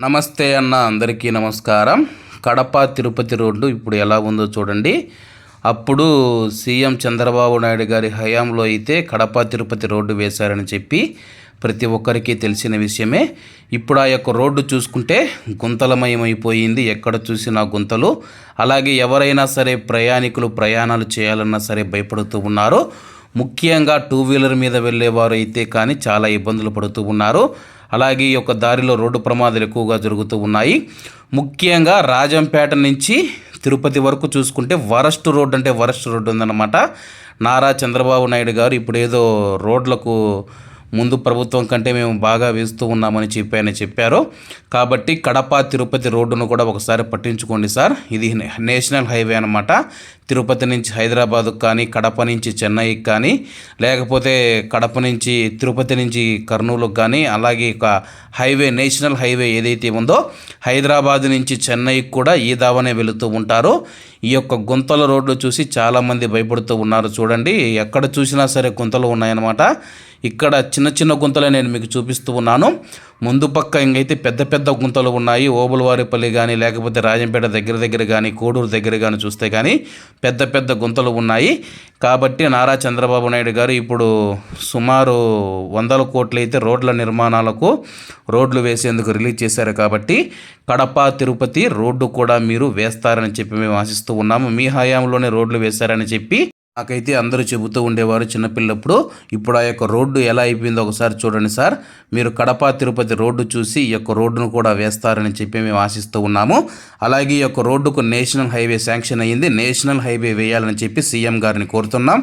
నమస్తే అన్న అందరికీ నమస్కారం. కడప తిరుపతి రోడ్డు ఇప్పుడు ఎలా ఉందో చూడండి. అప్పుడు సీఎం చంద్రబాబు నాయుడు గారి హయాంలో అయితే కడప తిరుపతి రోడ్డు వేశారని చెప్పి ప్రతి ఒక్కరికి తెలిసిన విషయమే. ఇప్పుడు ఆ యొక్క రోడ్డు చూసుకుంటే గుంతలమయమైపోయింది. ఎక్కడ చూసినా గుంతలు. అలాగే ఎవరైనా సరే ప్రయాణికులు ప్రయాణాలు చేయాలన్నా సరే భయపడుతూ ఉన్నారు. ముఖ్యంగా టూ వీలర్ మీద వెళ్ళేవారు అయితే కానీ చాలా ఇబ్బందులు పడుతూ ఉన్నారు. అలాగే ఈ యొక్క దారిలో రోడ్డు ప్రమాదాలు ఎక్కువగా జరుగుతూ ఉన్నాయి. ముఖ్యంగా రాజంపేట నుంచి తిరుపతి వరకు చూసుకుంటే వరస్ట్ రోడ్ అంటే వరస్ట్ రోడ్డు ఉందన్నమాట. నారా చంద్రబాబు నాయుడు గారు ఇప్పుడు ఏదో రోడ్లకు ముందు ప్రభుత్వం కంటే మేము బాగా వేస్తూ ఉన్నామని చెప్పి ఆయన చెప్పారు. కాబట్టి కడప తిరుపతి రోడ్డును కూడా ఒకసారి పట్టించుకోండి సార్. ఇది నేషనల్ హైవే అనమాట తిరుపతి నుంచి హైదరాబాద్కు కానీ కడప నుంచి చెన్నైకి కానీ లేకపోతే కడప నుంచి తిరుపతి నుంచి కర్నూలుకు కానీ అలాగే ఒక హైవే నేషనల్ హైవే ఏదైతే ఉందో హైదరాబాద్ నుంచి చెన్నైకి కూడా ఈ దావనే వెళుతూ ఉంటారు. ఈ యొక్క గుంతల రోడ్లు చూసి చాలామంది భయపడుతూ ఉన్నారు. చూడండి ఎక్కడ చూసినా సరే గుంతలు ఉన్నాయన్నమాట. ఇక్కడ చిన్న చిన్న గుంతలే నేను మీకు చూపిస్తూ ఉన్నాను. ముందు పక్క ఇంకైతే పెద్ద పెద్ద గుంతలు ఉన్నాయి. ఓబులవారిపల్లి కానీ లేకపోతే రాజంపేట దగ్గర దగ్గర కానీ కోడూరు దగ్గర కానీ చూస్తే కానీ పెద్ద పెద్ద గుంతలు ఉన్నాయి. కాబట్టి నారా చంద్రబాబు నాయుడు గారు ఇప్పుడు సుమారు వందల కోట్లు అయితే రోడ్ల నిర్మాణాలకు రోడ్లు వేసేందుకు రిలీజ్ చేశారు కాబట్టి కడప తిరుపతి రోడ్డు కూడా మీరు వేస్తారని చెప్పి మేము ఆశిస్తూ ఉన్నాము. మీ హయాంలోనే రోడ్లు వేశారని చెప్పి నాకైతే అందరూ చెబుతూ ఉండేవారు చిన్నపిల్లప్పుడు. ఇప్పుడు ఆ యొక్క రోడ్డు ఎలా అయిపోయిందో ఒకసారి చూడండి సార్. మీరు కడప తిరుపతి రోడ్డు చూసి ఈ యొక్క రోడ్డును కూడా వేస్తారని చెప్పి మేము ఆశిస్తూ ఉన్నాము. అలాగే ఈ యొక్క రోడ్డుకు నేషనల్ హైవే శాంక్షన్ అయ్యింది. నేషనల్ హైవే వేయాలని చెప్పి సీఎం గారిని కోరుతున్నాం.